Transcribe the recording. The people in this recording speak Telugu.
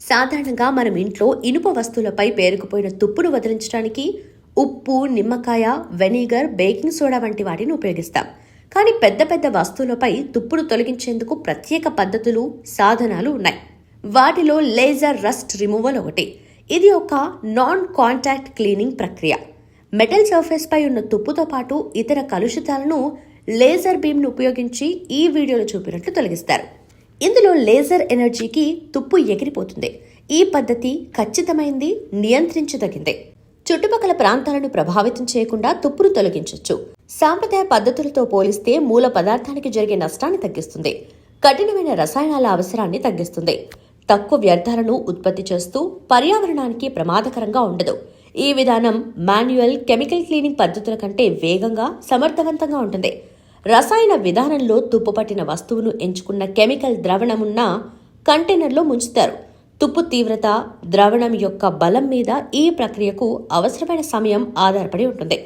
సాధారణంగా మనం ఇంట్లో ఇనుప వస్తువులపై పేరుకుపోయిన తుప్పును వదిలించడానికి ఉప్పు నిమ్మకాయ వెనిగర్ బేకింగ్ సోడా వంటి వాటిని ఉపయోగిస్తాం. కానీ పెద్ద పెద్ద వస్తువులపై తుప్పును తొలగించేందుకు ప్రత్యేక పద్ధతులు సాధనాలు ఉన్నాయి. వాటిలో లేజర్ రస్ట్ రిమూవల్ ఒకటి. ఇది ఒక నాన్ కాంటాక్ట్ క్లీనింగ్ ప్రక్రియ. మెటల్ సర్ఫేస్ పై ఉన్న తుప్పుతో పాటు ఇతర కలుషితాలను లేజర్ బీమ్ను ఉపయోగించి ఈ వీడియోలో చూపినట్లు తొలగిస్తారు. ఇందులో లేజర్ ఎనర్జీకి తుప్పు ఎగిరిపోతుంది. ఈ పద్ధతి ఖచ్చితమైంది నియంత్రించదగిందే. చుట్టుపక్కల ప్రాంతాలను ప్రభావితం చేయకుండా తుప్పును తొలగించవచ్చు సాంప్రదాయ పద్ధతులతో పోలిస్తే మూల పదార్థానికి జరిగే నష్టాన్ని తగ్గిస్తుంది. కఠినమైన రసాయనాల అవసరాన్ని తగ్గిస్తుంది. తక్కువ వ్యర్థాలను ఉత్పత్తి చేస్తూ పర్యావరణానికి ప్రమాదకరంగా ఉండదు. ఈ విధానం మాన్యువల్ కెమికల్ క్లీనింగ్ పద్ధతుల కంటే వేగంగా సమర్థవంతంగా ఉంటుంది. రసాయన విధానంలో తుప్పుపట్టిన వస్తువును ఎంచుకున్న కెమికల్ ద్రవణమున్న కంటైనర్లో ముంచుతారు. తుప్పు తీవ్రత ద్రవణం యొక్క బలం మీద ఈ ప్రక్రియకు అవసరమైన సమయం ఆధారపడి ఉంటుంది.